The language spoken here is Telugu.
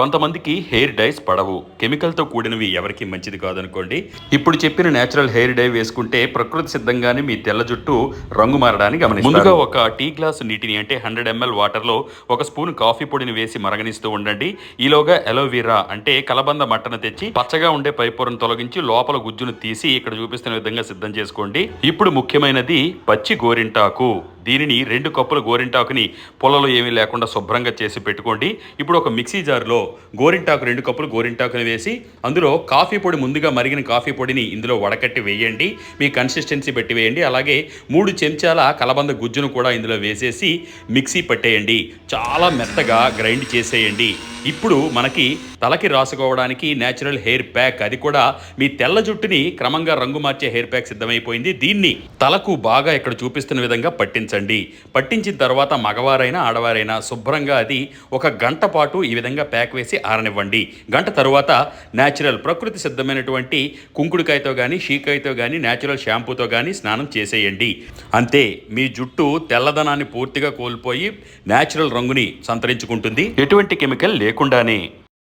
కొంతమందికి హెయిర్ డైస్ పడవు. కెమికల్తో కూడినవి ఎవరికి మంచిది కాదనుకోండి. ఇప్పుడు చెప్పిన నేచురల్ హెయిర్ డై వేసుకుంటే ప్రకృతి సిద్ధంగానే మీ తెల్ల జుట్టు రంగు మారడానికి గమనించి ముందుగా ఒక టీ గ్లాస్ నీటిని అంటే హండ్రెడ్ ఎంఎల్ వాటర్లో ఒక స్పూన్ కాఫీ పొడిని వేసి మరగనిస్తూ ఉండండి. ఈలోగా ఎలోవీరా అంటే కలబంద మట్టను తెచ్చి పచ్చగా ఉండే పైపొరను తొలగించి లోపల గుజ్జును తీసి ఇక్కడ చూపిస్తున్న విధంగా సిద్ధం చేసుకోండి. ఇప్పుడు ముఖ్యమైనది పచ్చి గోరింటాకు. దీనిని రెండు కప్పుల గోరింటాకుని పొలలో ఏమీ లేకుండా శుభ్రంగా చేసి పెట్టుకోండి. ఇప్పుడు ఒక మిక్సీ జార్లో గోరింటాకు రెండు కప్పులు గోరింటాకుని వేసి అందులో కాఫీ పొడి ముందుగా మరిగిన కాఫీ పొడిని ఇందులో వడకట్టి వేయండి. మీ కన్సిస్టెన్సీ పెట్టి వేయండి. అలాగే మూడు చెంచాల కలబంద గుజ్జును కూడా ఇందులో వేసేసి మిక్సీ పట్టేయండి. చాలా మెత్తగా గ్రైండ్ చేసేయండి. ఇప్పుడు మనకి తలకి రాసుకోవడానికి న్యాచురల్ హెయిర్ ప్యాక్ అది కూడా మీ తెల్ల జుట్టుని క్రమంగా రంగు మార్చే హెయిర్ ప్యాక్ సిద్ధమైపోయింది. దీన్ని తలకు బాగా ఇక్కడ చూపిస్తున్న విధంగా పట్టించండి. పట్టించిన తర్వాత మగవారైనా ఆడవారైనా శుభ్రంగా అది ఒక గంట పాటు ఈ విధంగా ప్యాక్ వేసి ఆరనివ్వండి. గంట తరువాత నేచురల్ ప్రకృతి సిద్ధమైనటువంటి కుంకుడుకాయతో కానీ షీకాయతో కానీ నేచురల్ షాంపూతో కానీ స్నానం చేసేయండి. అంతే మీ జుట్టు తెల్లదనాన్ని పూర్తిగా కోల్పోయి నేచురల్ రంగుని సంతరించుకుంటుంది. ఎటువంటి కెమికల్ లేకుండానే